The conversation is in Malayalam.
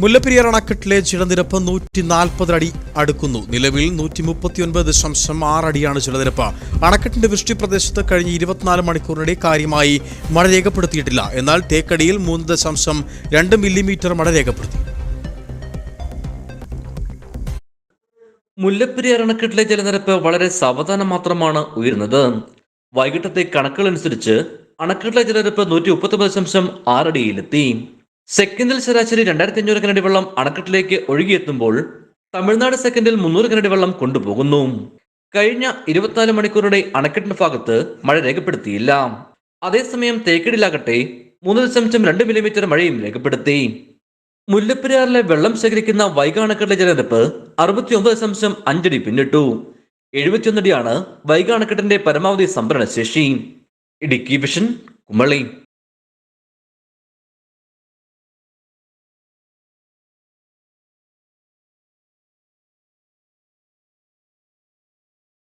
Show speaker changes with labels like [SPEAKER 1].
[SPEAKER 1] മുല്ലപ്പെരിയാർ അണക്കെട്ടിലെ ജലനിരപ്പ് നൂറ്റി നാൽപ്പത് അടി അടുക്കുന്നു. നിലവിൽ നൂറ്റി മുപ്പത്തിയൊൻപത് ദശാംശം ആറ് അടിയാണ് ജലനിരപ്പ്. അണക്കെട്ടിന്റെ വൃഷ്ടി പ്രദേശത്ത് കഴിഞ്ഞ ഇരുപത്തിനാല് മണിക്കൂറിനിടെ കാര്യമായി മഴ രേഖപ്പെടുത്തിയിട്ടില്ല. എന്നാൽ തേക്കടിയിൽ മൂന്ന് ദശാംശം രണ്ട് മില്ലിമീറ്റർ മഴ രേഖപ്പെടുത്തി.
[SPEAKER 2] മുല്ലപ്പെരിയാർ അണക്കെട്ടിലെ ജലനിരപ്പ് വളരെ സാവധാനം മാത്രമാണ് ഉയരുന്നത്. വൈകിട്ടത്തെ കണക്കുകളനുസരിച്ച് അണക്കെട്ടിലെ ജലനിരപ്പ് നൂറ്റി മുപ്പത്തി ദശാംശം ആറടിയിലെത്തി സെക്കൻഡിൽ ശരാശരി രണ്ടായിരത്തി അഞ്ഞൂറ് കനടി വെള്ളം അണക്കെട്ടിലേക്ക് ഒഴുകിയെത്തുമ്പോൾ തമിഴ്നാട് സെക്കൻഡിൽ മുന്നൂറ് കനടി വെള്ളം കൊണ്ടുപോകുന്നു. കഴിഞ്ഞ ഇരുപത്തിനാല് മണിക്കൂറുടെ അണക്കെട്ടിന്റെ ഭാഗത്ത് മഴ രേഖപ്പെടുത്തിയില്ല. അതേസമയം തേക്കടിയിലാകട്ടെ മൂന്ന് ദശാംശം രണ്ട് മില്ലിമീറ്റർ മഴയും രേഖപ്പെടുത്തി. മുല്ലപ്പെരിയാറിലെ വെള്ളം ശേഖരിക്കുന്ന വൈഗ അണക്കെട്ടിലെ ജലനിരപ്പ് അറുപത്തിയൊമ്പത് ദശാംശം അഞ്ചടി പിന്നിട്ടു. എഴുപത്തിയൊന്നടിയാണ് വൈഗ അണക്കെട്ടിന്റെ പരമാവധി സംഭരണ ശേഷി ഇടുക്കി വിഷൻ കുമളി.